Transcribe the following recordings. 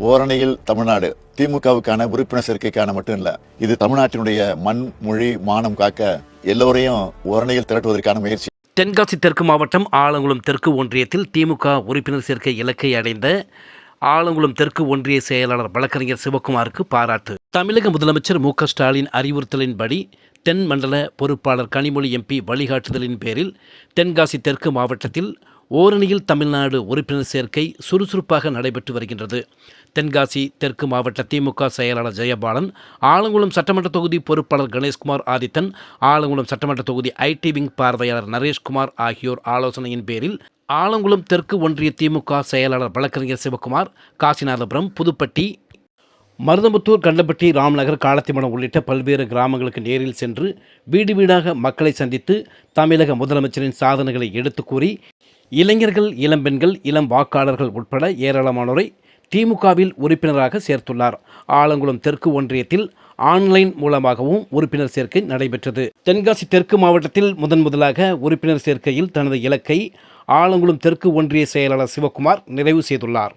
ஓரணியில் தமிழ்நாடு திமுகவுக்கான உறுப்பினர் சேர்க்கைக்கான மட்டும் இல்ல இது தமிழ்நாட்டினுடைய மண் மொழி மானம் காக்க எல்லோரையும் ஓரணியில் திரட்டுவதற்கான முயற்சி. தென்காசி தெற்கு மாவட்டம் ஆலங்குளம் தெற்கு ஒன்றியத்தில் திமுக உறுப்பினர் சேர்க்கை இலக்கை அடைந்த ஆலங்குளம் தெற்கு ஒன்றிய செயலாளர் வழக்கறிஞர் சிவகுமாருக்கு பாராட்டு. தமிழக முதலமைச்சர் மு க ஸ்டாலின் அறிவுறுத்தலின்படி தென் மண்டல பொறுப்பாளர் கனிமொழி எம்பி வழிகாட்டுதலின் பேரில் தென்காசி தெற்கு மாவட்டத்தில் ஓரணியில் தமிழ்நாடு உறுப்பினர் சேர்க்கை சுறுசுறுப்பாக நடைபெற்று வருகின்றது. தென்காசி தெற்கு மாவட்ட திமுக செயலாளர் ஜெயபாலன் ஆலங்குளம் சட்டமன்ற தொகுதி பொறுப்பாளர் கணேஷ்குமார் ஆதித்தன் ஆலங்குளம் சட்டமன்ற தொகுதி ஐடி விங் பார்வையாளர் நரேஷ்குமார் ஆகியோர் ஆலோசனையின் பேரில் ஆலங்குளம் தெற்கு ஒன்றிய திமுக செயலாளர் வழக்கறிஞர் சிவகுமார் காசிநாதபுரம் புதுப்பட்டி மருதமுத்தூர் கண்டப்பட்டி ராம்நகர் காலத்திமடம் உள்ளிட்ட பல்வேறு கிராமங்களுக்கு நேரில் சென்று வீடு வீடாக மக்களை சந்தித்து தமிழக முதலமைச்சரின் சாதனைகளை எடுத்து கூறி இளைஞர்கள் இளம்பெண்கள் இளம் வாக்காளர்கள் உட்பட ஏராளமானோரை திமுகவில் உறுப்பினராக சேர்த்துள்ளார். ஆலங்குளம் தெற்கு ஒன்றியத்தில் ஆன்லைன் மூலமாகவும் உறுப்பினர் சேர்க்கை நடைபெற்றது. தென்காசி தெற்கு மாவட்டத்தில் முதன் முதலாக உறுப்பினர் சேர்க்கையில் தனது இலக்கை ஆலங்குளம் தெற்கு ஒன்றிய செயலாளர் சிவக்குமார் நிறைவு செய்துள்ளார்.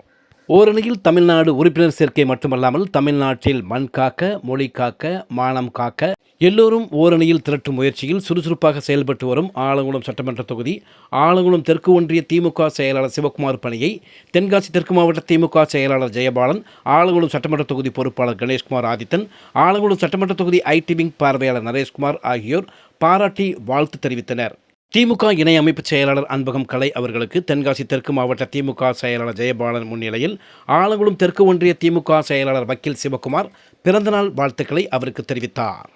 ஓரணியில் தமிழ்நாடு உறுப்பினர் சேர்க்கை மட்டுமல்லாமல் தமிழ்நாட்டில் மண் காக்க மொழி காக்க மானம் காக்க எல்லோரும் ஓரணியில் திரட்டும் முயற்சியில் சுறுசுறுப்பாக செயல்பட்டு வரும் ஆலங்குளம் சட்டமன்ற தொகுதி ஆலங்குளம் தெற்கு ஒன்றிய திமுக செயலாளர் சிவகுமார் பணியை தென்காசி தெற்கு மாவட்ட திமுக செயலாளர் ஜெயபாலன் ஆலங்குளம் சட்டமன்ற தொகுதி பொறுப்பாளர் கணேஷ்குமார் ஆதித்தன் ஆலங்குளம் சட்டமன்ற தொகுதி ஐடி விங் பார்வையாளர் நரேஷ்குமார் ஆகியோர் பாராட்டி வாழ்த்து தெரிவித்தனர். திமுக இணை அமைப்பு செயலாளர் அன்பகம் கலை அவர்களுக்கு தென்காசி தெற்கு மாவட்ட திமுக செயலாளர் ஜெயபாலன் முன்னிலையில் ஆலங்குளம் தெற்கு ஒன்றிய திமுக செயலாளர் வக்கீல் சிவக்குமார் பிறந்தநாள் வாழ்த்துக்களை அவருக்கு தெரிவித்தார்.